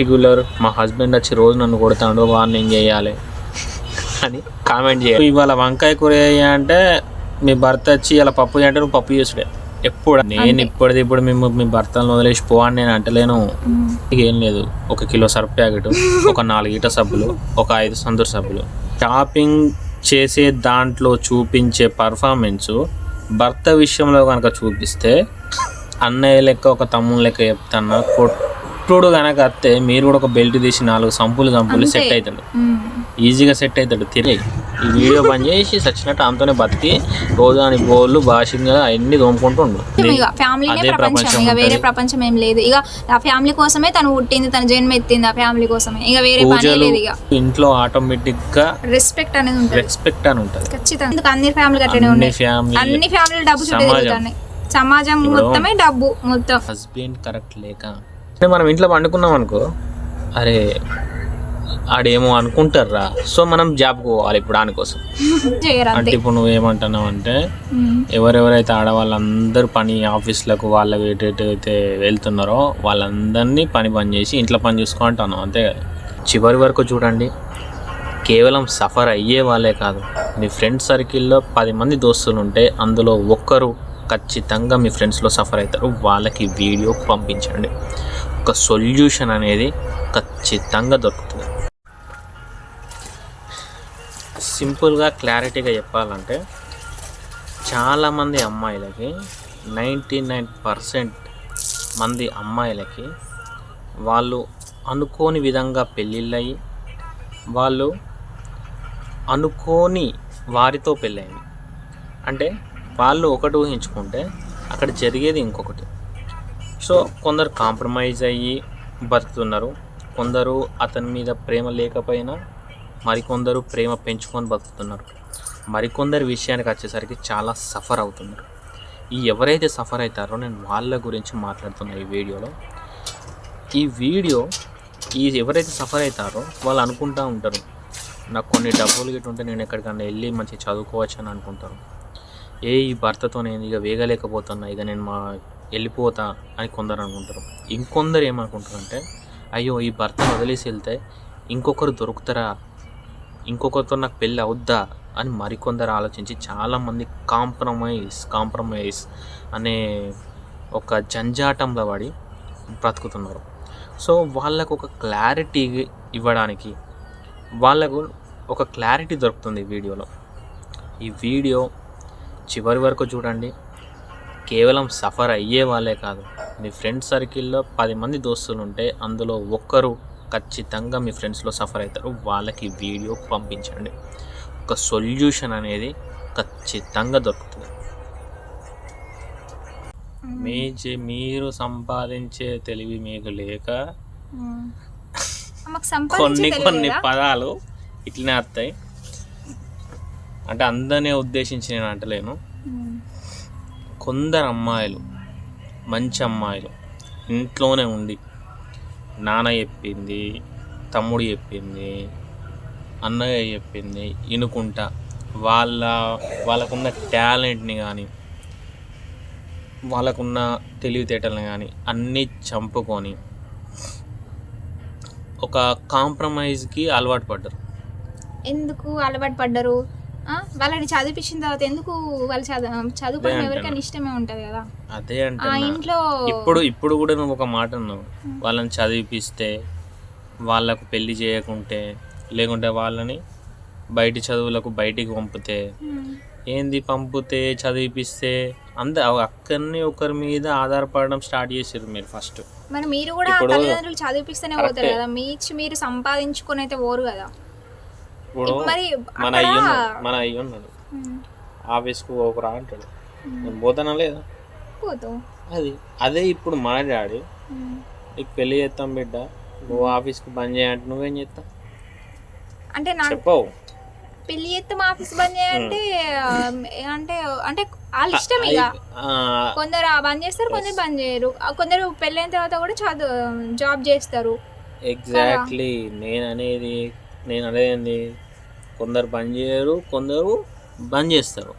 Particular మా husband వచ్చి రోజు నన్ను కొడతాడు వాడిని ఏం చేయాలి అని కామెంట్ చేయాలి. ఇవాళ వంకాయ కూర అంటే మీ భర్త వచ్చి ఇలా పప్పు అంటే నువ్వు పప్పు చేసుడే. ఎప్పుడు? నేను ఇప్పటిది ఇప్పుడు మేము మీ భర్తలను వదిలేసి పోవని నేను అంటలేను. ఏం లేదు. ఒక కిలో సర్ఫ్ ప్యాకెట్ ఒక నాలుగు ఈట సబ్బులు ఒక ఐదు సందూర్ సబ్బులు. షాపింగ్ చేసే దాంట్లో చూపించే పర్ఫార్మెన్స్ భర్త విషయంలో కనుక చూపిస్తే అన్నయ్య లెక్క ఒక తమ్ముని లెక్క చెప్తాను? కొట్టుడు కనుక వస్తే మీరు కూడా ఒక బెల్ట్ తీసి నాలుగు సంపులు సంపులు సెట్ అవుతాడు. ఈజీగా సెట్ అవుతాడు తిరిగి. ఈ వీడియో బంద్ చేసి సచ్చినట్టు ఆమెతోనే బతికి రోజు అని బోళ్ళు భాషంగా అవన్నీ తోముకుంటూ ఉండు ఇక ఫ్యామిలీనే అదే ప్రపంచం ఇక వేరే. ప్రపంచం ఏం లేదు. ఇక ఆ ఫ్యామిలీ కోసమే తను పుట్టింది తన జన్మ ఎత్తింది ఆ ఫ్యామిలీ కోసమే. ఇక వేరే పని లేదు ఇక. ఇంట్లో ఆటోమేటిక్గా రెస్పెక్ట్ అనేది ఉంటుంది. రెస్పెక్ట్ అని ఉంటది. ఖచ్చితంగా. అన్ని ఫ్యామిలీ అట్లనే అన్ని ఉన్నాయి? ఫ్యామిలీ అన్ని ఫ్యామిలీ డబ్బు చుట్టూ సమాజం. మొత్తమే డబ్బు మొత్తం. హస్బెండ్ కరెక్ట్ లేక మనం ఇంట్లో పండుకున్నాం అనుకో అరే ఆడేమో అనుకుంటారా సో మనం జాబ్కి పోవాలి ఇప్పుడు దానికోసం అంటే ఇప్పుడు నువ్వు ఏమంటున్నావు అంటే. ఎవరెవరైతే ఆడవాళ్ళందరూ పని ఆఫీస్లకు వాళ్ళ అయితే వెళ్తున్నారో వాళ్ళందరినీ పని పని చేసి ఇంట్లో పని చూసుకో అంటాను అంతే కదా? చివరి వరకు చూడండి కేవలం సఫర్ అయ్యే వాళ్ళే కాదు. మీ ఫ్రెండ్ సర్కిల్లో పది మంది దోస్తులు ఉంటే అందులో ఒక్కరు ఖచ్చితంగా మీ ఫ్రెండ్స్లో సఫర్ అవుతారు. వాళ్ళకి వీడియో పంపించండి. ఒక సొల్యూషన్ అనేది ఖచ్చితంగా దొరుకుతుంది. సింపుల్గా క్లారిటీగా చెప్పాలంటే చాలామంది అమ్మాయిలకి నైంటీ నైన్ పర్సెంట్ మంది అమ్మాయిలకి వాళ్ళు అనుకోని విధంగా పెళ్ళిళ్ళయి వాళ్ళు అనుకోని వారితో పెళ్ళయింది. అంటే వాళ్ళు ఒకటి ఊహించుకుంటే అక్కడ జరిగేది ఇంకొకటి. సో కొందరు కాంప్రమైజ్ అయ్యి బతుకుతున్నారు. కొందరు అతని మీద ప్రేమ లేకపోయినా మరికొందరు ప్రేమ పెంచుకొని బతుకుతున్నారు. మరికొందరి విషయానికి వచ్చేసరికి చాలా సఫర్ అవుతున్నారు. ఈ ఎవరైతే సఫర్ అవుతారో నేను వాళ్ళ గురించి మాట్లాడుతున్నా ఈ వీడియోలో ఈ వీడియో ఈ ఎవరైతే సఫర్ అవుతారో వాళ్ళు అనుకుంటూ ఉంటారు నాకు కొన్ని డబ్బులు గిట్ట ఉంటే నేను ఎక్కడికన్నా వెళ్ళి మంచిగా చదువుకోవచ్చు అని అనుకుంటారు. ఏ ఈ భర్తతో నేను ఇక వేగలేకపోతున్నా ఇక నేను మా వెళ్ళిపోతా అని కొందరు అనుకుంటారు. ఇంకొందరు ఏమనుకుంటారంటే అయ్యో ఈ భర్త వదిలేసి వెళ్తే ఇంకొకరు దొరుకుతారా? ఇంకొకరితో నాకు పెళ్ళి అవుద్దా? అని మరికొందరు ఆలోచించి చాలామంది కాంప్రమైజ్ కాంప్రమైజ్ అనే ఒక జంజాటంలో పడి బ్రతుకుతున్నారు. సో వాళ్ళకు ఒక క్లారిటీ ఇవ్వడానికి వాళ్ళకు ఒక క్లారిటీ దొరుకుతుంది వీడియోలో. ఈ వీడియో చివరి వరకు చూడండి. కేవలం సఫర్ అయ్యే వాళ్ళే కాదు. మీ ఫ్రెండ్ సర్కిల్లో పది మంది దోస్తులు ఉంటే అందులో ఒక్కరు ఖచ్చితంగా మీ ఫ్రెండ్స్లో సఫర్ అవుతారు. వాళ్ళకి వీడియో పంపించండి. ఒక సొల్యూషన్ అనేది ఖచ్చితంగా దొరుకుతుంది. మీ మీరు సంపాదించే తెలివి మీకు లేక కొన్ని కొన్ని? పదాలు ఇట్లనే వస్తాయి అంటే అందరినీ ఉద్దేశించి నేను అంటలేను. కొందరు అమ్మాయిలు మంచి అమ్మాయిలు ఇంట్లోనే ఉండి నాన్న చెప్పింది తమ్ముడు చెప్పింది అన్నయ్య చెప్పింది ఇనుకుంటా వాళ్ళ వాళ్ళకున్న టాలెంట్ని కానీ వాళ్ళకున్న తెలివితేటలను కానీ అన్నీ చంపుకొని ఒక కాంప్రమైజ్కి అలవాటు పడ్డారు. ఎందుకు అలవాటు పడ్డారు? వాళ్ళని చదివించిన తర్వాత ఎందుకు వాళ్ళు చదువు చదువుకోవడం ఎవరికైనా. ఇష్టమే ఉంటది కదా? అదే ఆ అంటున్నా. ఇంట్లో ఇప్పుడు ఇప్పుడు కూడా నువ్వు ఒక మాట అన్నావు. వాళ్ళని చదివిపిస్తే వాళ్ళకు పెళ్ళి చేయకుంటే లేకుంటే వాళ్ళని బయటి చదువులకు బయటికి పంపితే. ఏంది పంపితే చదివిపిస్తే అంద అక్కడిని ఒకరి మీద ఆధారపడడం స్టార్ట్ చేసారు మీరు ఫస్ట్. మరి మీరు కూడా తల్లిదండ్రులు చదివిపిస్తేనే పోతారు. కదా? మీ మీరు సంపాదించుకొని అయితే పోరు కదా? ఇప్పుడు మరి మన అయ్య మన అయ్య ఉన్నాడు ఆఫీస్కు ఒకరా అంటాడు. నేను పోతానా లేదా? పోతావు అది అదే ఇప్పుడు మన డాడీ. నీకు పెళ్ళి చేస్తాం బిడ్డ. నువ్వు ఆఫీస్కి బంద్ చేయంటే నువ్వేం చేస్తావు? అంటే నాకు చెప్పవు. పెళ్ళి చేస్తే ఆఫీస్ బంద్ చేయంటే ఆ, అంటే అంటే వాళ్ళ ఇష్టం ఇక. కొందరు ఆ బంద్ చేస్తారు కొందరు బంద్ చేయరు. కొందరు పెళ్ళైన తర్వాత కూడా చదువు జాబ్ చేస్తారు. ఎగ్జాక్ట్లీ నేను అనేది నేను అనేది కొందరు బంద్ చేయరు కొందరు బంద్ చేస్తారు.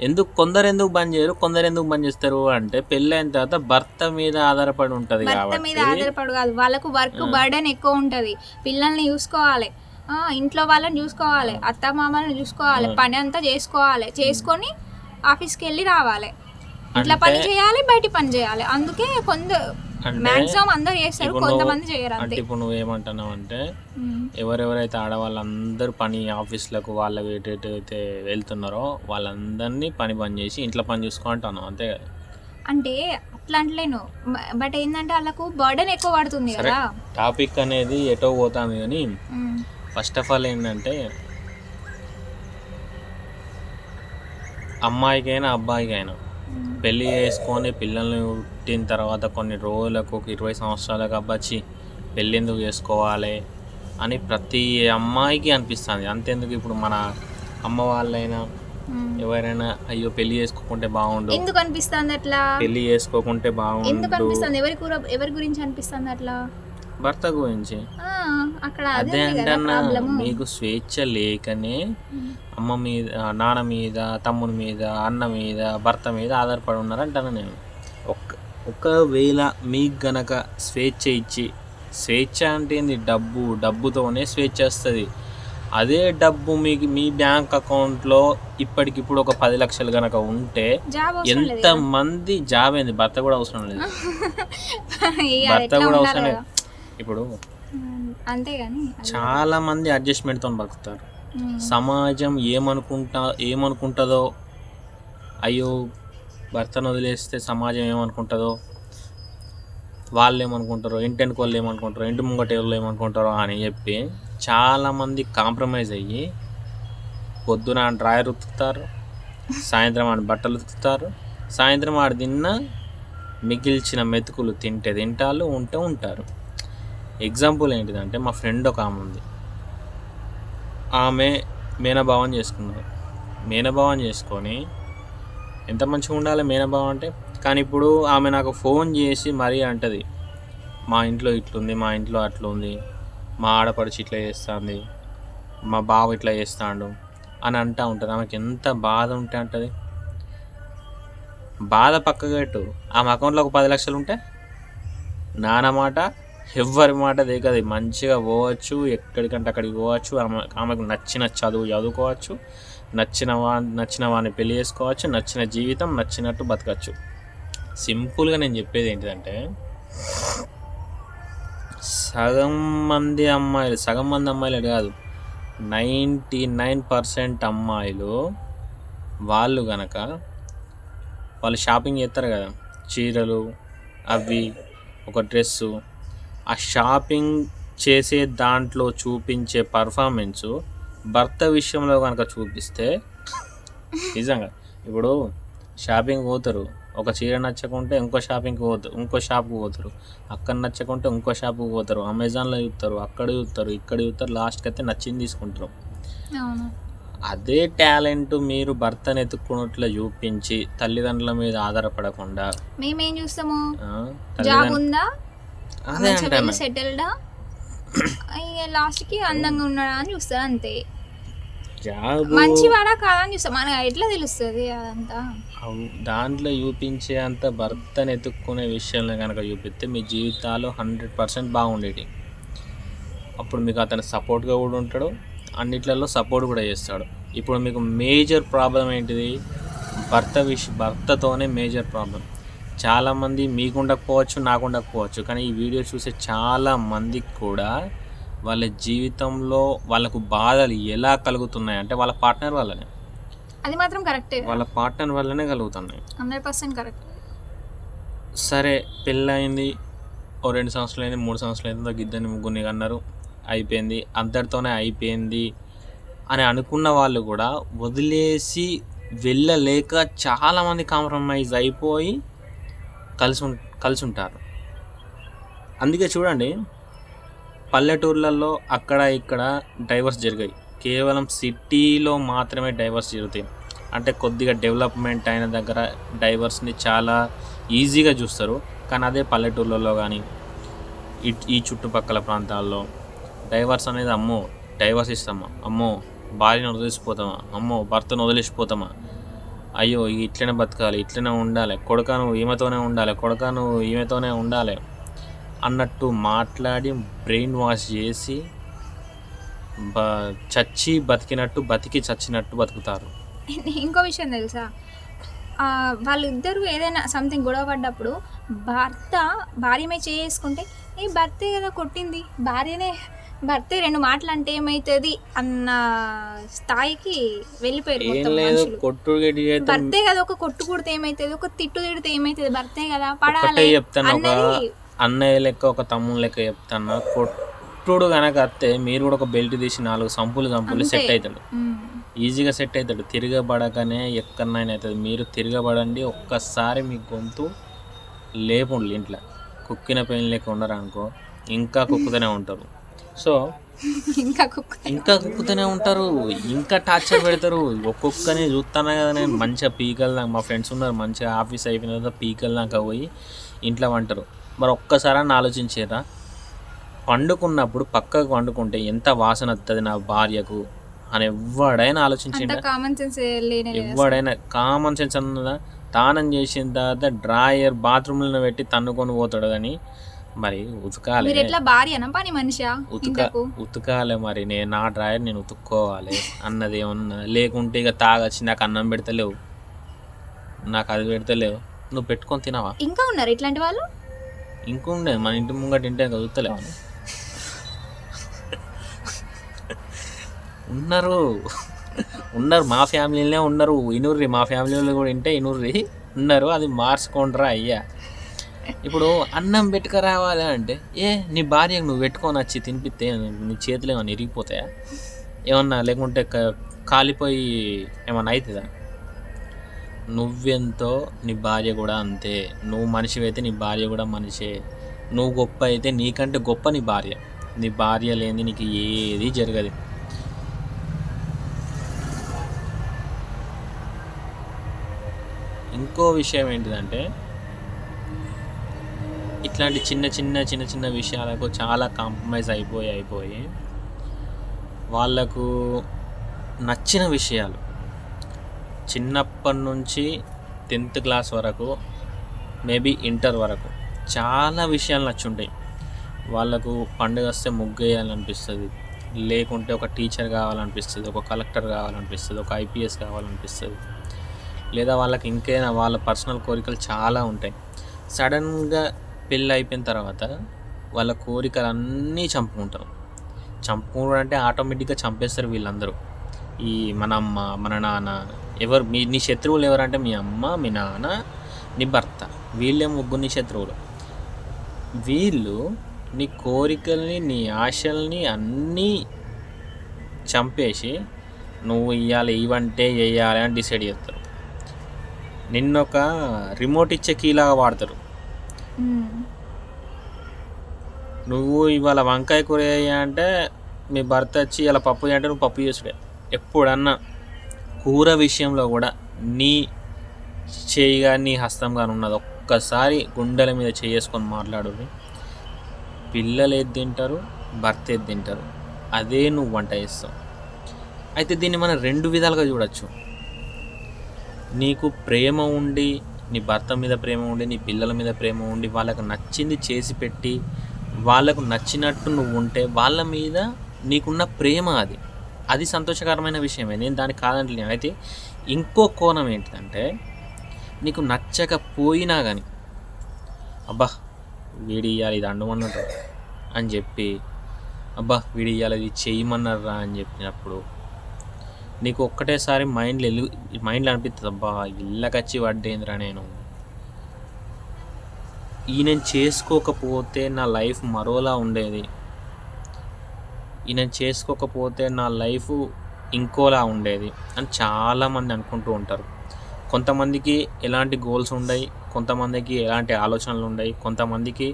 ఎందుకు కొందరు ఎందుకు బంద్ చేయరు కొందరు ఎందుకు బంద్ చేస్తారు అంటే పెళ్ళి అయిన తర్వాత భర్త మీద ఆధారపడి ఉంటది భర్త మీద ఆధారపడు కాదు. వాళ్ళకు వర్క్ బర్డెన్ ఎక్కువ ఉంటది. పిల్లల్ని చూసుకోవాలి. ఆ, ఇంట్లో వాళ్ళని చూసుకోవాలి. అత్త మామల్ని చూసుకోవాలి. పని అంతా చేసుకోవాలి. చేసుకొని ఆఫీస్కి వెళ్ళి రావాలి. ఇంట్లో పని చేయాలి బయట పని చేయాలి. అందుకే అంటే మాక్సిమం అందరు చేస్తారు కొంతమంది చేయరు అంటే అంతే ఇప్పుడు నువ్వు ఏమంటున్నావు అంటే. ఎవరెవరైతే ఆడవాళ్ళందరూ పని ఆఫీస్లకు వాళ్ళ అయితే వెళ్తున్నారో వాళ్ళందరినీ పని బంద్ చేసి ఇంట్లో పని చూసుకో అంతే కదా అంటే అట్లా అంటలేను బట్ ఏంటంటే వాళ్ళకు బర్డెన్ ఎక్కువ పడుతుంది సరే కదా టాపిక్ అనేది ఎటో పోతుంది కానీ ఉమ్. ఫస్ట్ ఆఫ్ ఆల్ ఏంటంటే అమ్మాయికైనా అబ్బాయికైనా. పెళ్ళి చేసుకొని పిల్లల్ని పుట్టిన తర్వాత కొన్ని రోజులకు ఒక ఇరవై సంవత్సరాలకు అబ్బాచి పెళ్ళి ఎందుకు చేసుకోవాలి అని ప్రతి అమ్మాయికి అనిపిస్తుంది. అంతేందుకు ఇప్పుడు మన అమ్మ వాళ్ళైనా. ఎవరైనా అయ్యో పెళ్ళి చేసుకోకుంటే బాగుండు. ఎందుకు అనిపిస్తుంది అట్లా? పెళ్ళి చేసుకోకుంటే ఎందుకు బాగుండు అనిపిస్తుంది? ఎవరి కూర ఎవరి గురించి అనిపిస్తుంది అట్లా? భర్త గురించి. అక్కడ అదే ప్రాబ్లము. మీకు స్వేచ్ఛ లేకనే అమ్మ మీద నాన్న మీద తమ్ముని మీద అన్న మీద భర్త మీద ఆధారపడి ఉన్నారంటాను నేను? ఒక్క ఒకవేళ మీకు గనక స్వేచ్ఛ ఇచ్చి స్వేచ్ఛ అంటే ఏంది? డబ్బు డబ్బుతోనే స్వేచ్ఛ వస్తుంది. అదే డబ్బు మీకు మీ బ్యాంక్ అకౌంట్లో ఇప్పటికిప్పుడు ఒక పది లక్షలు గనక ఉంటే ఎంత మంది జాబ్ అయింది భర్త కూడా అవసరం లేదు. భర్త కూడా అవసరం లేదు. ఇప్పుడు అంతేగాని అది- చాలా మంది అడ్జస్ట్మెంట్తో బతుకుతారు. సమాజం ఏమనుకుంటా ఏమనుకుంటుందో అయ్యో భర్తను వదిలేస్తే సమాజం ఏమనుకుంటుందో వాళ్ళు ఏమనుకుంటారో ఇంటి వాళ్ళు ఏమనుకుంటారో ఇంటి ముంగట వాళ్ళు ఏమనుకుంటారో అని చెప్పి చాలామంది కాంప్రమైజ్ అయ్యి పొద్దున డ్రాయర్ ఉతుకుతారు సాయంత్రం ఆడ బట్టలు ఉతుకుతారు సాయంత్రం ఆడ తిన్న మిగిల్చిన మెతుకులు తింటే తింటారు ఉంటే ఉంటారు. ఎగ్జాంపుల్ ఏంటిదంటే మా ఫ్రెండ్ ఒక ఆమె ఉంది. ఆమె మేనభావం చేసుకున్నారు మేనభావం చేసుకొని ఎంత మంచిగా ఉండాలి మేనభావం అంటే కానీ ఇప్పుడు ఆమె నాకు ఫోన్ చేసి మరీ అంటది మా ఇంట్లో ఇట్లుంది మా ఇంట్లో అట్లుంది మా ఆడపడిచి ఇట్లా చేస్తుంది మా బావ ఇట్లా చేస్తాడు అని అంటూ ఉంటుంది. ఆమెకి ఎంత బాధ ఉంటే అంటది. బాధ పక్కగట్టు ఆమె అకౌంట్లో ఒక పది లక్షలు ఉంటే నాన్న మాట ఎవ్వరి మాట దిగదు. మంచిగా పోవచ్చు ఎక్కడికంటే అక్కడికి పోవచ్చు ఆమె ఆమెకు నచ్చిన చదువు చదువుకోవచ్చు నచ్చిన వా నచ్చిన వాడిని పెళ్ళి చేసుకోవచ్చు నచ్చిన జీవితం నచ్చినట్టు బతకచ్చు. సింపుల్గా నేను చెప్పేది ఏంటిదంటే సగం మంది అమ్మాయిలు సగం మంది అమ్మాయిలు అడి కాదు నైంటీ నైన్ పర్సెంట్ అమ్మాయిలు వాళ్ళు కనుక వాళ్ళు షాపింగ్ చేస్తారు కదా చీరలు అవి ఒక డ్రెస్సు ఆ షాపింగ్ చేసే దాంట్లో చూపించే పర్ఫార్మెన్స్ భర్త విషయంలో కనుక చూపిస్తే నిజంగా. ఇప్పుడు షాపింగ్ పోతారు. ఒక చీర నచ్చకుంటే ఇంకో షాపింగ్కి పోతారు. ఇంకో షాప్కి పోతారు. అక్కడ నచ్చకుంటే ఇంకో షాప్కి పోతారు. అమెజాన్లో చూస్తారు. అక్కడ చూస్తారు. ఇక్కడ చూస్తారు. లాస్ట్కి అయితే నచ్చింది తీసుకుంటారు. అదే టాలెంట్ మీరు భర్తను ఎత్తుక్కున్నట్లు చూపించి తల్లిదండ్రుల మీద ఆధారపడకుండా మేమేం చూస్తాము ఆ, జాబ్ తల్లిదండ్రులు ఉందా అదే మంచిగా అంటాను వెళ్ళి సెటిల్డా ఇక లాస్ట్కి అందంగా ఉన్నాడా అని చూస్తారు అంతే. జాబ్ మంచివాడా కాదా అని చూస్తాం. మనకు ఎట్లా తెలుస్తుంది అదంతా? అవ్- దాంట్లో చూపించే అంత భర్తను ఎత్తుక్కునే విషయంలో కనుక చూపిస్తే మీ జీవితాలు హండ్రెడ్ పర్సెంట్ బాగుండేటి. అప్పుడు మీకు అతను సపోర్ట్గా కూడా ఉంటాడు అన్నిట్లలో సపోర్ట్ కూడా చేస్తాడు. ఇప్పుడు మీకు మేజర్ ప్రాబ్లం ఏంటిది? భర్త విష భర్తతోనే మేజర్ ప్రాబ్లం చాలామంది మీకు ఉండకపోవచ్చు నాకు ఉండకపోవచ్చు కానీ ఈ వీడియో చూసే చాలా మందికి కూడా వాళ్ళ జీవితంలో వాళ్ళకు బాధలు ఎలా కలుగుతున్నాయి అంటే వాళ్ళ పార్ట్నర్ వల్లనే. అది మాత్రం కరెక్టే. వాళ్ళ పార్ట్నర్ వల్లనే కలుగుతున్నాయి. Hundred percent correct. సరే పెళ్ళయింది ఓ రెండు సంవత్సరాలు అయింది మూడు సంవత్సరాలు అయింది ఇద్దరిని ముగ్గురిని అన్నారు అయిపోయింది అంతటితోనే అయిపోయింది అని అనుకున్న వాళ్ళు కూడా వదిలేసి వెళ్ళలేక చాలామంది కాంప్రమైజ్ అయిపోయి కలిసి కలిసి ఉంటారు. అందుకే చూడండి పల్లెటూర్లలో అక్కడ ఇక్కడ డైవర్స్ జరిగాయి. కేవలం సిటీలో మాత్రమే డైవర్స్ జరుగుతాయి. అంటే కొద్దిగా డెవలప్మెంట్ అయిన దగ్గర డైవర్స్ని చాలా ఈజీగా చూస్తారు. కానీ అదే పల్లెటూర్లలో కానీ ఈ ఈ చుట్టుపక్కల ప్రాంతాల్లో డైవర్స్ అనేది అమ్మో డైవర్స్ ఇస్తామా? అమ్మో భార్యను వదిలేసిపోతామా? అమ్మో భర్తను వదిలేసిపోతామా? అయ్యో ఇట్లనే బతకాలి ఇట్లనే ఉండాలి కొడుక నువ్వు ఈమెతోనే ఉండాలి కొడుక నువ్వు ఈమెతోనే ఉండాలి అన్నట్టు మాట్లాడి బ్రెయిన్ వాష్ చేసి బ చచ్చి బతికినట్టు బతికి చచ్చినట్టు బతుకుతారు. ఇంకో విషయం తెలుసా? వాళ్ళిద్దరూ ఏదైనా సంథింగ్ గొడవ పడ్డప్పుడు భర్త భార్య మీద చేసుకుంటే ఏ భర్తే కదా కొట్టింది భార్యనే భర్తే రెండు మాటలు అంటే ఏమవుతుంది అన్న స్థాయికి వెళ్ళిపోయారు చేస్తే భర్తే కదా ఒక కొట్టు కుడితే ఏమవుతుంది ఒక తిట్టు తిడితే ఏమవుతుంది భర్తే కదా పడాలి. చెప్తాను అన్నయ్య లెక్క ఒక తమ్ముడు లెక్క చెప్తాను కొట్టుడు కనుక వస్తే మీరు కూడా ఒక బెల్ట్ తీసి నాలుగు సంపులు సంపులు. సెట్ అవుతాడు. ఈజీగా సెట్ అవుతాడు. తిరగబడకనే ఎక్కడనైనా అవుతుంది మీరు తిరగబడండి ఒక్కసారి మీ గొంతు లేపుండ్లు ఇంట్లో. కుక్కిన పెయిన్ లెక్క ఉండరు అనుకో ఇంకా కుక్కుతూనే ఉంటారు. సో ఇంకా ఇంకా కుక్కుతూనే ఉంటారు ఇంకా టార్చర్ పెడతారు. ఒక్కొక్కని చూస్తాను కదా నేను మంచిగా పీకల్ మా ఫ్రెండ్స్ ఉన్నారు మంచిగా ఆఫీస్ అయిపోయిన తర్వాత పీకల్ దాకా పోయి ఇంట్లో వంటారు. మరి ఒక్కసారి అని ఆలోచించారా? పండుకున్నప్పుడు పక్కకు వండుకుంటే ఎంత వాసన వస్తుంది నా భార్యకు అని ఎవడైనా ఆలోచించిండ? Common sense. ఎవడైనా కామన్ సెన్స్ అన్నదా? తానం చేసిన తర్వాత డ్రాయర్ బాత్రూంలో పెట్టి తన్నుకొని పోతాడు కానీ మరి ఉతకాలి. మీరు ఎట్లా భార్యనా? పని మనిషా? ఉతక ఉతకాలి మరి. నేను నా డ్రాయర్ నేను ఉతుక్కోవాలి. అన్నది ఏమన్నా లేకుంటే ఇక తాగొచ్చి నాకు అన్నం పెడతలేవు. నాకు అది పెడతలేవు. నువ్వు పెట్టుకొని తినవా? ఇంకా ఉన్నారు ఇట్లాంటి వాళ్ళు? ఇంకుండే మన ఇంటి ముంగట ఇంటే ఇంకా చూస్తలేవా నువ్వు? ఉన్నారు. ఉన్నారు. మా ఫ్యామిలీలోనే ఉన్నారు. ఇనుర్రి. మా ఫ్యామిలీలో కూడా ఇంటే ఇనుర్రి. ఉన్నారు. అది మార్చుకోండిరా అయ్యా. ఇప్పుడు అన్నం పెట్టుక రావాలి అంటే ఏ నీ భార్య నువ్వు పెట్టుకొని వచ్చి తినిపిస్తే నీ చేతులు ఏమైనా ఇరిగిపోతాయా? ఏమన్నా లేకుంటే క- కాలిపోయి ఏమన్నా అవుతుందా నువ్వెంతో నీ భార్య కూడా అంతే. నువ్వు మనిషి అయితే నీ భార్య కూడా మనిషే. నువ్వు గొప్ప అయితే నీకంటే గొప్ప నీ భార్య. నీ భార్య లేని నీకు ఏది జరగదు. ఇంకో విషయం ఏంటిదంటే ఇట్లాంటి చిన్న చిన్న చిన్న చిన్న విషయాలకు చాలా కాంప్రమైజ్ అయిపోయి అయిపోయి వాళ్ళకు నచ్చిన విషయాలు. చిన్నప్పటి నుంచి టెన్త్ క్లాస్ వరకు మేబీ ఇంటర్ వరకు చాలా విషయాలు నచ్చుంటాయి. వాళ్ళకు పండుగ వస్తే ముగ్గు వేయాలనిపిస్తుంది లేకుంటే ఒక టీచర్ కావాలనిపిస్తుంది ఒక కలెక్టర్ కావాలనిపిస్తుంది ఒక ఐపీఎస్ కావాలనిపిస్తుంది. లేదా వాళ్ళకి ఇంకేనా వాళ్ళ పర్సనల్ కోరికలు చాలా ఉంటాయి. సడన్గా పెళ్ళి అయిపోయిన తర్వాత వాళ్ళ కోరికలు అన్నీ చంపుకుంటారు. చంపుకోవడం అంటే ఆటోమేటిక్గా చంపేస్తారు వీళ్ళందరూ. ఈ మన అమ్మ మన నాన్న ఎవరు మీ నీ శత్రువులు ఎవరంటే మీ అమ్మ మీ నాన్న నీ భర్త. వీళ్ళే ముగ్గురు నీ శత్రువులు. వీళ్ళు నీ కోరికల్ని నీ ఆశల్ని అన్నీ చంపేసి నువ్వు ఇవ్వాలి ఇవంటే వేయాలి అని డిసైడ్ చేస్తారు. నిన్నొక రిమోట్ ఇచ్చే కీలాగా వాడతారు. నువ్వు ఇవాళ వంకాయ కూర అంటే మీ భర్త వచ్చి ఇలా పప్పు అంటే నువ్వు పప్పు చేసుడే. ఎప్పుడన్నా కూర విషయంలో కూడా నీ చేయి కానీ నీ హస్తం కానీ ఉన్నది ఒక్కసారి గుండెల మీద చేసుకొని మాట్లాడు పిల్లలు ఏది తింటారు భర్త ఏది తింటారు అదే నువ్వు వంట చేస్తావు. అయితే దీన్ని మనం రెండు విధాలుగా చూడొచ్చు. నీకు ప్రేమ ఉండి నీ భర్త మీద ప్రేమ ఉండి నీ పిల్లల మీద ప్రేమ ఉండి వాళ్ళకు నచ్చింది చేసి పెట్టి వాళ్ళకు నచ్చినట్టు నువ్వు ఉంటే వాళ్ళ మీద నీకున్న ప్రేమ అది. అది సంతోషకరమైన విషయమే. నేను దానికి కాదంటలేను. అయితే ఇంకో కోణం ఏంటిదంటే నీకు నచ్చకపోయినా కానీ అబ్బా వీడి ఇవ్వాలి ఇది అండమన్నట్టు అని చెప్పి అబ్బా వీడి ఇవ్వాలి ఇది చేయమన్నారా అని చెప్పినప్పుడు నీకు ఒక్కటేసారి మైండ్లో ఎలు మైండ్లో అనిపిస్తుంది అబ్బా ఇళ్ళకచ్చి పడ్డేంద్రా నేను. ఈ నేను చేసుకోకపోతే నా లైఫ్ మరోలా ఉండేది. ఈ నేను చేసుకోకపోతే నా లైఫ్ ఇంకోలా ఉండేది అని చాలామంది అనుకుంటూ ఉంటారు. కొంతమందికి ఎలాంటి గోల్స్ ఉండయి కొంతమందికి ఎలాంటి ఆలోచనలు ఉండయి కొంతమందికి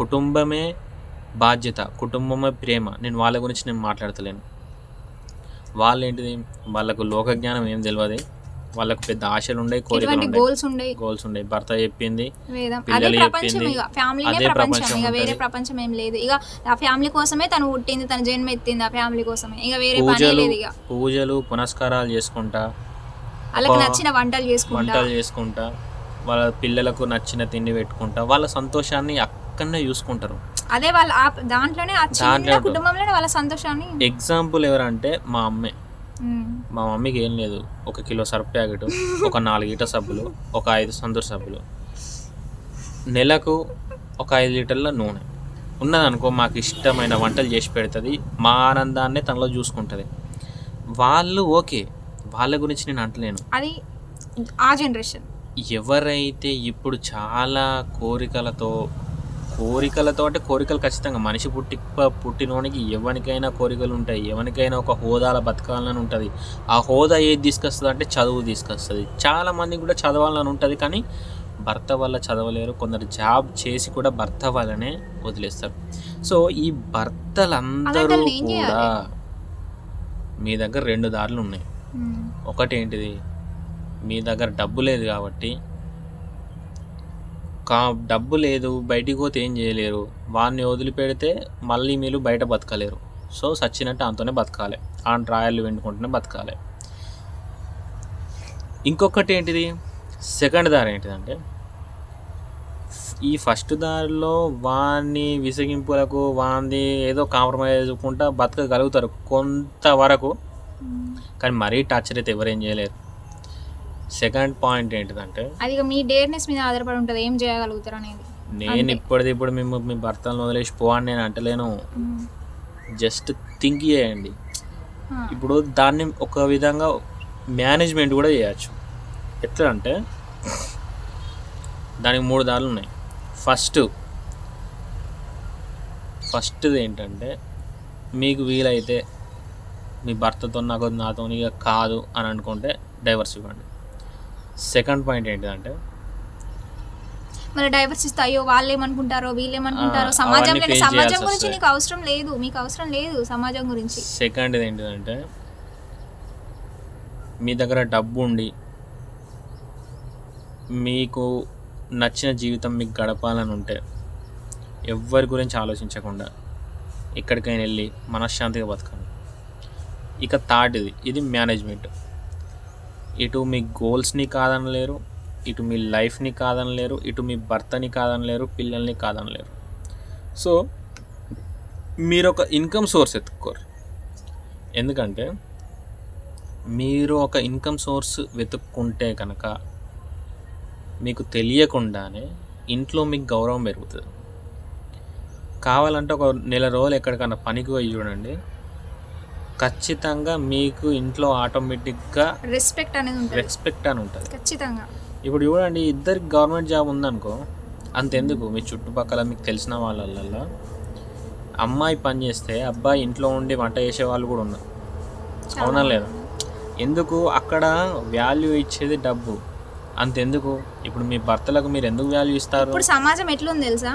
కుటుంబమే బాధ్యత కుటుంబమే ప్రేమ. నేను వాళ్ళ గురించి నేను మాట్లాడతలేను. వాళ్ళు ఏంటిది వాళ్ళకు లోక జ్ఞానం ఏం తెలియదు వాళ్ళకు పెద్ద ఆశలు ఉండయి కోరికలు గోల్స్ ఉండయి. గోల్స్ ఉండయి. భర్త చెప్పింది పిల్లలు చెప్పింది, అదే ప్రపంచం వేరే. ప్రపంచం ఏం లేదు. ఇక ఆ ఫ్యామిలీ కోసమే తను పుట్టింది తన జన్మ ఎత్తింది ఆ ఫ్యామిలీ కోసమే. ఇక వేరే పనే పూజలు లేదు ఇక పూజలు పునస్కారాలు చేసుకుంటా. వాళ్ళకి నచ్చిన వంటలు చేసుకుంటా. వంటలు చేసుకుంటా. వాళ్ళ పిల్లలకు నచ్చిన తిండి పెట్టుకుంటా. వాళ్ళ సంతోషాన్ని అక్కడనే చూసుకుంటారు. అదే వాళ్ళ ఆ- దాంట్లోనే ఆ చిన్న దాంట్లో కుటుంబంలోనే వాళ్ళ సంతోషాన్ని ఎగ్జాంపుల్ ఎవరంటే మా అమ్మే. మా మమ్మీకి ఏం లేదు. ఒక కిలో సర్ఫ్ ప్యాకెట్ ఒక నాలుగు లీటర్ సబ్బులు ఒక ఐదు సంతూర్ సబ్బులు. నెలకు ఒక ఐదు లీటర్ల నూనె. ఉన్నదనుకో మాకు ఇష్టమైన వంటలు చేసి పెడుతుంది. మా ఆనందాన్ని తనలో చూసుకుంటుంది. వాళ్ళు ఓకే. వాళ్ళ గురించి నేను అంటలేను. అది ఆ జనరేషన్. ఎవరైతే ఇప్పుడు చాలా కోరికలతో కోరికలతో అంటే కోరికలు ఖచ్చితంగా. మనిషి పుట్టి పుట్టినోనికి ఎవరికైనా కోరికలు ఉంటాయి ఎవరికైనా ఒక హోదాల బతకాలని ఉంటుంది. ఆ హోదా ఏది తీసుకొస్తుంది అంటే చదువు తీసుకొస్తుంది. చాలా మందికి కూడా చదవాలని ఉంటుంది కానీ భర్త వల్ల చదవలేరు. కొందరు జాబ్ చేసి కూడా భర్త వల్లనే వదిలేస్తారు. సో ఈ భర్తలందరూ కూడా? మీ దగ్గర రెండు దారులు ఉన్నాయి ఒకటి ఏంటిది మీ దగ్గర డబ్బు లేదు కాబట్టి కా డబ్బు లేదు బయటికి పోతే ఏం చేయలేరు. వాడిని వదిలిపెడితే మళ్ళీ మీరు బయట బతకలేరు. సో సచ్చినట్టు అంతనే బతకాలి. ఆ రాయలు వెండుకుంటూనే బతకాలి. ఇంకొకటి ఏంటిది? సెకండ్ దారి ఏంటిదంటే ఈ ఫస్ట్ దారిలో వాడిని విసిగింపులకు వాంది ఏదో కాంప్రమైజ్ చేసుకుంటా బతకగలుగుతారు కొంతవరకు. కానీ మరీ టార్చర్ అయితే ఎవరేం చేయలేరు. సెకండ్ పాయింట్ ఏంటిదంటే అది ఇక మీ డేర్నెస్ మీద ఆధారపడి ఉంటుంది. ఏం చేయగలుగుతారు అనేది. నేను ఇప్పటిది ఇప్పుడు మేము మీ భర్తలను వదిలేసి పోవని నేను అంటలేను. జస్ట్ థింక్ చేయండి. ఇప్పుడు దాన్ని ఒక విధంగా మేనేజ్మెంట్ కూడా చేయొచ్చు. ఎట్లా అంటే దానికి మూడు దారులు ఉన్నాయి. ఫస్ట్ ఫస్ట్ది ఏంటంటే మీకు వీలైతే మీ భర్తతో నాకు నాతో ఇక కాదు అని అనుకుంటే డైవర్స్ ఇవ్వండి. సెకండ్ పాయింట్ ఏంటిదంటే? మరి డైవర్స్ ఇస్తే అయ్యో వాళ్ళు ఏమనుకుంటారో వీళ్ళు ఏమనుకుంటారో సమాజం సమాజం గురించి. నీకు అవసరం లేదు మీకు అవసరం లేదు సమాజం గురించి. సెకండ్ ఏంటిదంటే మీ దగ్గర డబ్బు ఉండి మీకు నచ్చిన జీవితం మీకు గడపాలని ఉంటే ఎవ్వరి గురించి ఆలోచించకుండా ఎక్కడికైనా వెళ్ళి మనశ్శాంతిగా బతకండి. ఇక థర్డ్ ఇది ఇది మేనేజ్మెంట్. ఇటు మీ గోల్స్ని కాదనలేరు ఇటు మీ లైఫ్ని కాదనలేరు ఇటు మీ భర్తని కాదనలేరు పిల్లల్ని కాదనలేరు. సో మీరు ఒక ఇన్కమ్ సోర్స్ ఎత్తుక్కోరు ఎందుకంటే మీరు ఒక ఇన్కమ్ సోర్స్ వెతుక్కుంటే కనుక మీకు తెలియకుండానే ఇంట్లో మీకు గౌరవం పెరుగుతుంది. కావాలంటే ఒక నెల రోజులు ఎక్కడికన్నా పనికి పోయి చూడండి ఖచ్చితంగా మీకు ఇంట్లో ఆటోమేటిక్గా రెస్పెక్ట్ అనేది ఉంటుంది. రెస్పెక్ట్ అని ఉంటుంది. ఖచ్చితంగా. ఇప్పుడు చూడండి ఇద్దరికి గవర్నమెంట్ జాబ్ ఉందనుకో అంతెందుకు? మీ చుట్టుపక్కల మీకు తెలిసిన వాళ్ళల్లో అమ్మాయి పని చేస్తే అబ్బాయి ఇంట్లో ఉండి వంట చేసే వాళ్ళు కూడా ఉన్నారు. అవునా లేదా? ఎందుకు? అక్కడ వాల్యూ ఇచ్చేది డబ్బు. అంతెందుకు? ఇప్పుడు మీ భర్తలకు మీరు ఎందుకు వాల్యూ ఇస్తారు? ఇప్పుడు సమాజం ఎట్లుంది తెలుసా?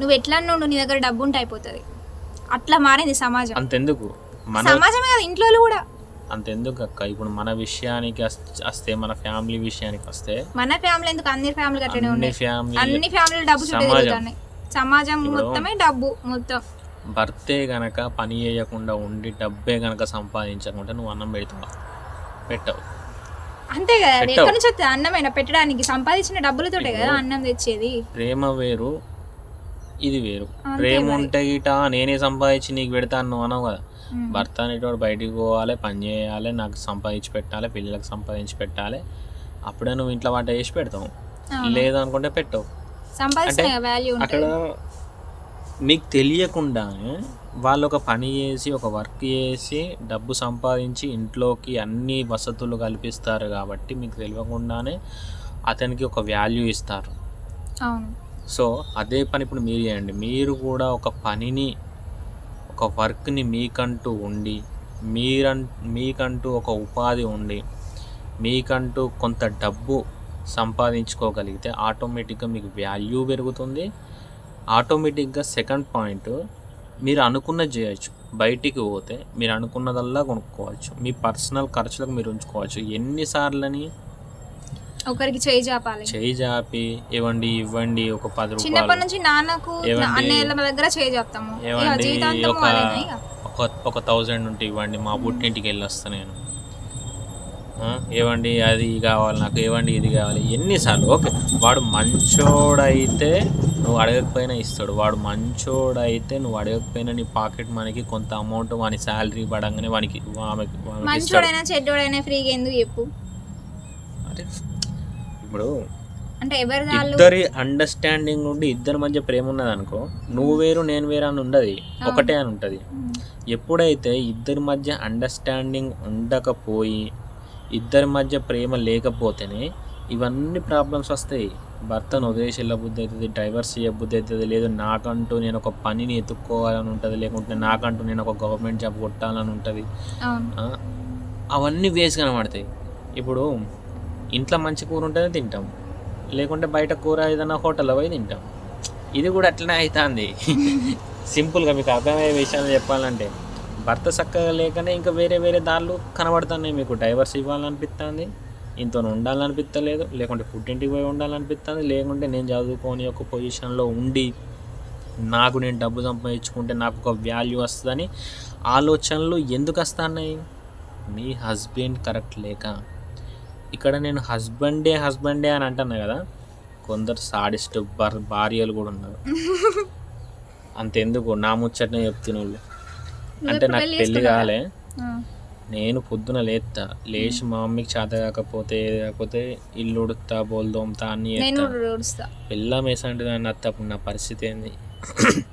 నువ్వు ఎట్లా నుండు నీ దగ్గర డబ్బు ఉంటే అయిపోతుంది. అట్లా మారింది సమాజం. అంతెందుకు? సమాజమే కదా ఇంట్లో కూడా. అంతెందుకు అక్క ఇప్పుడు మన విషయానికి వస్- వస్తే మన ఫ్యామిలీ విషయానికి వస్తే మన ఫ్యామిలీ ఎందుకు? అన్ని ఫ్యామిలీ అట్లనే అన్ని ఉన్నాయి. ఫ్యామిలీ అన్ని ఫ్యామిలీలు డబ్బు సమాజం. సమాజం మొత్తమే డబ్బు మొత్తం. భర్తే గనక పని చేయకుండా ఉండి డబ్బే గనక సంపాదించకుండా నువ్వు అన్నం పెడతావు? పెట్టవు. అంతే కదా. ఎక్కడి నుంచి వస్తుంది అన్నమైన? పెట్టడానికి సంపాదించిన డబ్బులతోటే కదా అన్నం తెచ్చేది. ప్రేమ వేరు ఇది వేరు. ప్రేమ. ఉంటే గిట నేనే సంపాదించి నీకు పెడతాను నువ్వు అనవు కదా. భర్త అనేటోడు బయటికి పోవాలి పని చేయాలి నాకు సంపాదించి పెట్టాలి పిల్లలకు సంపాదించి పెట్టాలి. అప్పుడే నువ్వు ఇంట్లో వంట చేసి పెడతావు. అవును. లేదు అనుకుంటే పెట్టవు అంటే అక్కడ మీకు తెలియకుండానే వాళ్ళు ఒక పని చేసి ఒక వర్క్ చేసి డబ్బు సంపాదించి ఇంట్లోకి అన్ని వసతులు కల్పిస్తారు కాబట్టి మీకు తెలియకుండానే అతనికి ఒక వాల్యూ ఇస్తారు. అవును. సో అదే పని ఇప్పుడు మీరు చేయండి. మీరు కూడా ఒక పనిని ఒక వర్క్ని మీకంటూ ఉండి మీరం మీకంటూ ఒక ఉపాధి ఉండి మీకంటూ కొంత డబ్బు సంపాదించుకోగలిగితే ఆటోమేటిక్గా మీకు వాల్యూ పెరుగుతుంది. ఆటోమేటిక్గా సెకండ్ పాయింట్ మీరు అనుకున్నది చేయొచ్చు. బయటికి పోతే మీరు అనుకున్నదల్లా కొనుక్కోవచ్చు. మీ పర్సనల్ ఖర్చులకు మీరు ఉంచుకోవచ్చు. ఎన్నిసార్లని ఒకరికి చేయి చాపాలి చేయి జాపి ఇవ్వండి ఇవ్వండి ఒక పది చిన్నప్పటి రూపాయలు నుంచి నాన్నకు ఏవండి? అన్నయ్యల దగ్గర చేయి చెప్తాము ఇక ఏమండి జీవితాంతం ఒక వాళ్ళేనా ఇక ఒక ఒక థౌజండ్ ఉంటే ఇవ్వండి మా పుట్టింటికి వెళ్ళి వస్తా నేను. ఆ, ఏవండి అది కావాలి నాకు ఏవండి ఇది కావాలి ఎన్నిసార్లు? ఓకే. వాడు మంచోడైతే నువ్వు అడగకపోయినా ఇస్తాడు. వాడు మంచోడైతే నువ్వు అడగకపోయినా నీ పాకెట్ మనకి కొంత అమౌంట్ వాని శాలరీ పడంగానే వానికి ఆమెకి ఇస్తాడు. మంచోడైనా చెడ్డోడైనా ఫ్రీగా ఎందుకు చెప్పు? అంటే ఇప్పుడు అంటే ఎవరి ఇద్దరి అండర్స్టాండింగ్ ఉండి ఇద్దరి మధ్య ప్రేమ ఉన్నది అనుకో నువ్వు వేరు నేను వేరు అని ఉండదు. ఒకటే అని ఉంటుంది. ఎప్పుడైతే ఇద్దరి మధ్య అండర్స్టాండింగ్ ఉండకపోయి ఇద్దరి మధ్య ప్రేమ లేకపోతేనే ఇవన్నీ ప్రాబ్లమ్స్ వస్తాయి. భర్తను వదిలేసి వెళ్ళబుద్ధి అవుతుంది డైవర్స్ చేయబుద్ధి అవుతుంది. లేదు నాకంటూ నేను ఒక పనిని ఎత్తుక్కోవాలని ఉంటుంది. లేకుంటే నాకంటూ నేను ఒక గవర్నమెంట్ జాబ్ కొట్టాలని ఉంటుంది. అవన్నీ వేసి కనబడతాయి ఇప్పుడు ఇంట్లో మంచి కూర ఉంటేనే తింటాం. లేకుంటే బయట కూర ఏదైనా హోటల్లో పోయి తింటాం. ఇది కూడా అట్లనే అవుతుంది సింపుల్గా మీకు అర్థమయ్యే విషయాలు చెప్పాలంటే భర్త చక్కగా లేకనే ఇంకా వేరే వేరే దారులు కనబడుతున్నాయి మీకు. డైవర్స్ ఇవ్వాలనిపిస్తుంది ఇంతో ఉండాలనిపిస్తలేదు లేకుంటే పుట్టింటికి పోయి ఉండాలనిపిస్తుంది లేకుంటే నేను చదువుకొని ఒక పొజిషన్లో ఉండి నాకు నేను డబ్బు సంపాదించుకుంటే నాకు ఒక వాల్యూ వస్తుందని ఆలోచనలు ఎందుకు వస్తున్నాయి? మీ హస్బెండ్ కరెక్ట్ లేక. ఇక్కడ నేను హస్బెండే హస్బెండే అని అంటున్నా కదా. కొందరు సాడిస్ట్ భర్ భార్యలు కూడా ఉన్నారు. అంతెందుకు? నా ముచ్చటనే చెప్తున్న వాళ్ళు. అంటే నాకు చేసుకున్నారా? కాలే. నేను పొద్దున లేస్తా లేచి మా మమ్మీకి చేత కాకపోతే కాకపోతే ఇల్లు ఉడుతా బోల్ దోమతా అన్ని పిల్ల మేసంటే దాన్ని అత్తప్పుడు నా పరిస్థితి ఏంది?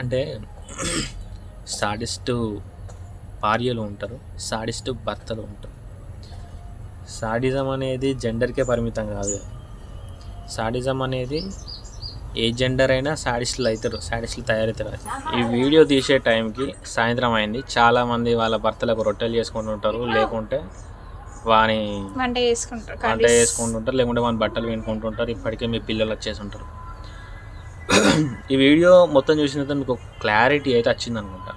అంటే సాడిస్ట్ భార్యలు ఉంటారు సాడిస్ట్ భర్తలు ఉంటారు. సాడిజం అనేది జెండర్కే పరిమితం కాదు. సాడిజం అనేది ఏ జెండర్ అయినా సాడిస్టులు అవుతారు సాడిస్టులు తయారవుతారు. ఈ వీడియో తీసే టైంకి సాయంత్రం అయింది. చాలామంది వాళ్ళ భర్తలకు రొట్టెలు చేసుకుంటూ ఉంటారు లేకుంటే వాని వంట చేసుకుంటారు వంట. చేసుకుంటుంటారు లేకుంటే మన బట్టలు వినుకుంటుంటారు ఇప్పటికే మీ పిల్లలు వచ్చేసి ఉంటారు ఈ వీడియో మొత్తం చూసిన మీకు క్లారిటీ అయితే వచ్చింది అనుకుంటా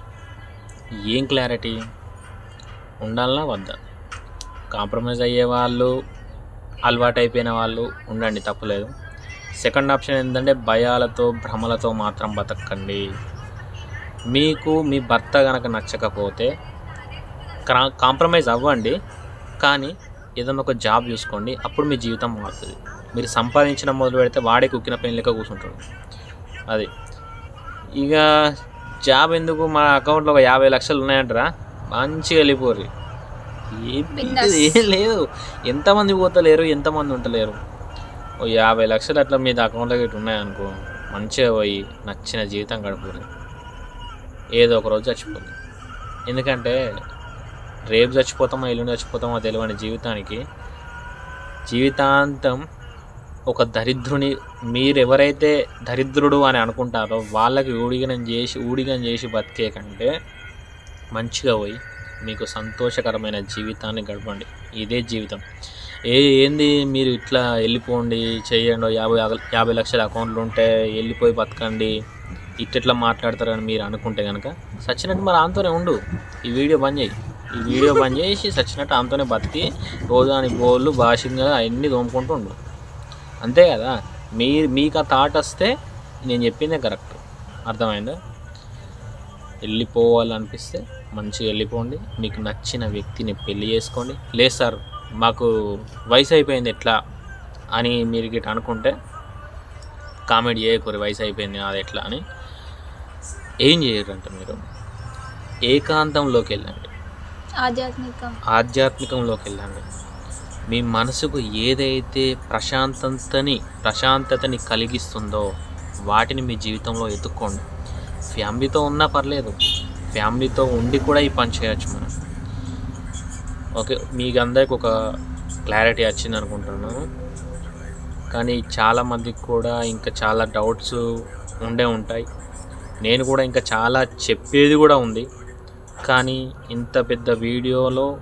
ఏం క్లారిటీ ఉండాలనా వద్దా? కాంప్రమైజ్ అయ్యే వాళ్ళు అలవాటు అయిపోయిన వాళ్ళు ఉండండి తప్పులేదు సెకండ్ ఆప్షన్ ఏంటంటే భయాలతో భ్రమలతో మాత్రం బతకండి. మీకు మీ భర్త కనుక నచ్చకపోతే క్రా- కాంప్రమైజ్ అవ్వండి కానీ ఏదైనా ఒక జాబ్ చూసుకోండి అప్పుడు మీ జీవితం మారుతుంది. మీరు సంపాదించిన మొదలు పెడితే వాడే కుక్కిన పెళ్ళిక కూర్చుంటాడు. అది. ఇక జాబ్ ఎందుకు? మా అకౌంట్లో ఒక యాభై లక్షలు ఉన్నాయంటారా. మంచిగా వెళ్ళిపోరు ఏం లేదు ఎంతమంది పోతలేరు ఎంతమంది ఉంటలేరు ఓ యాభై లక్షలు అట్లా మీ అకౌంట్లో గిట్ల ఉన్నాయనుకో మంచిగా పోయి నచ్చిన జీవితం గడుపురు ఏదో ఒక రోజు చచ్చిపోతుంది ఎందుకంటే రేపు చచ్చిపోతామో ఎల్లుండి చచ్చిపోతామో తెలియని జీవితానికి జీవితాంతం ఒక దరిద్రుని మీరు ఎవరైతే దరిద్రుడు అని అనుకుంటారో వాళ్ళకి ఊడిగనం చేసి ఊడిగం చేసి బతికే కంటే మంచిగా పోయి మీకు సంతోషకరమైన జీవితాన్ని గడపండి. ఇదే జీవితం. ఏ ఏంది మీరు ఇట్లా వెళ్ళిపోండి చేయండి యాభై యాభై లక్షల అకౌంట్లు ఉంటే వెళ్ళిపోయి బతకండి ఇట్లా మాట్లాడతారని మీరు అనుకుంటే కనుక సచ్చినట్టు మరి ఆమెతోనే ఉండు. ఈ వీడియో బంద్ చేయి. ఈ వీడియో బంద్ చేసి సచ్చినట్టు ఆమెతోనే బతికి రోజాని బోళ్ళు భాషంగా అవన్నీ తోముకుంటూ ఉండు అంతే కదా? మీ మీకు ఆ థాట్ వస్తే నేను చెప్పిందే కరెక్ట్ అర్థమైందా? వెళ్ళిపోవాలనిపిస్తే మంచిగా వెళ్ళిపోండి. మీకు నచ్చిన వ్యక్తిని పెళ్ళి చేసుకోండి. లేదు సార్ మాకు వయసు అయిపోయింది ఎట్లా అని మీరు గిట్ట అనుకుంటే కామెంట్ చేయకూరి వయసు అయిపోయింది అది ఎట్లా అని. ఏం చేయరంట మీరు? ఏకాంతంలోకి వెళ్ళండి. ఆధ్యాత్మికం. ఆధ్యాత్మికంలోకి వెళ్ళండి. మీ మనసుకు ఏదైతే ప్రశాంతతని ప్రశాంతతని కలిగిస్తుందో వాటిని మీ జీవితంలో ఎత్తుక్కోండి ఫ్యామిలీతో ఉన్నా పర్లేదు. ఫ్యామిలీతో ఉండి కూడా ఈ పని చేయొచ్చు మనం. ఓకే మీకు అందరికి ఒక క్లారిటీ వచ్చింది అనుకుంటున్నాను. కానీ చాలామందికి కూడా ఇంకా చాలా డౌట్స్ ఉండే ఉంటాయి. నేను కూడా ఇంకా చాలా చెప్పేది కూడా ఉంది. కానీ ఇంత పెద్ద వీడియోలో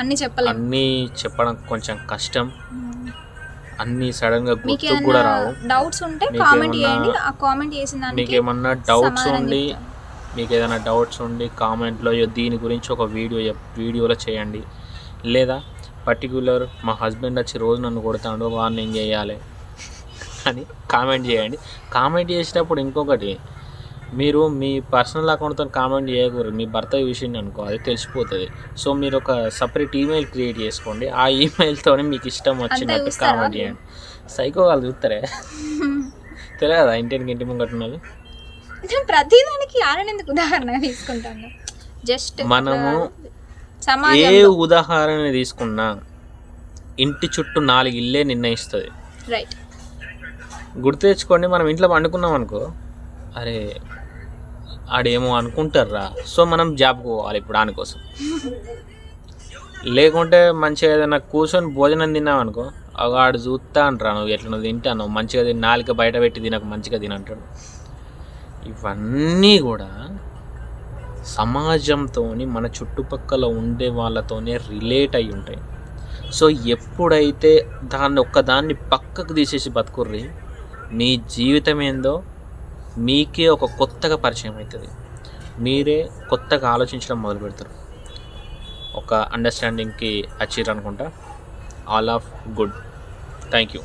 అన్ని చెప్పలేము అన్నీ చెప్పడం కొంచెం కష్టం. అన్నీ సడన్గా మీకు గుర్తుకు కూడా రావు. డౌట్స్ ఉంటే మీకు కామెంట్ చేయండి. ఆ కామెంట్ చేసిన మీకు దానికి ఏమన్నా డౌట్స్ ఉండి. మీకు ఏదైనా డౌట్స్ ఉండి కామెంట్లో దీని గురించి ఒక వీడియో వీడియోలో చేయండి. లేదా పర్టిక్యులర్ మా హస్బెండ్ వచ్చి రోజు నన్ను కొడతాడు వాడిని ఏం చేయాలి అని కామెంట్ చేయండి. కామెంట్ చేసేటప్పుడు ఇంకొకటి మీరు మీ పర్సనల్ అకౌంట్తో కామెంట్ చేయకూడదు. మీ భర్త విషయం అనుకో అది తెలిసిపోతుంది. సో మీరు ఒక సపరేట్ ఈమెయిల్ క్రియేట్ చేసుకోండి. ఆ ఈమెయిల్తోనే మీకు ఇష్టం వచ్చినట్టు కామెంట్? చేయండి. సైకో వాళ్ళు చూస్తారే? తెలియదా ఇంటికి ఇంటి ముంగట ఉన్నది? నేను ప్రతిదానికి ఎందుకు ఉదాహరణ తీసుకుంటాను? జస్ట్ మనము ఏ ఉదాహరణ తీసుకున్నా ఇంటి చుట్టూ నాలుగు ఇల్లే నిర్ణయిస్తుంది. రైట్ గుర్తు తెచ్చుకోండి మనం ఇంట్లో పండుకున్నాం అనుకో. అరే ఆడేమో అనుకుంటారా సో మనం జాబ్కి పోవాలి ఇప్పుడు దానికోసం లేకుంటే మంచిగా ఏదైనా కూర్చొని భోజనం తిన్నాం అనుకో ఆడు చూస్తా అంటారా నువ్వు ఎట్లా తింటాను మంచిగా తిని నాలుక బయట పెట్టి తినక మంచిగా తినంటాడు ఇవన్నీ కూడా సమాజంతో మన చుట్టుపక్కల ఉండే వాళ్ళతోనే రిలేట్ అయి ఉంటాయి. సో ఎప్పుడైతే దాన్ని ఒక్కదాన్ని పక్కకు తీసేసి బతుకుర్రి నీ జీవితం ఏందో మీకే ఒక కొత్తగా పరిచయం అవుతుంది మీరే కొత్తగా ఆలోచించడం మొదలు పెడతారు. ఒక అండర్స్టాండింగ్కి అచీర్ అనుకుంటా. All of good thank you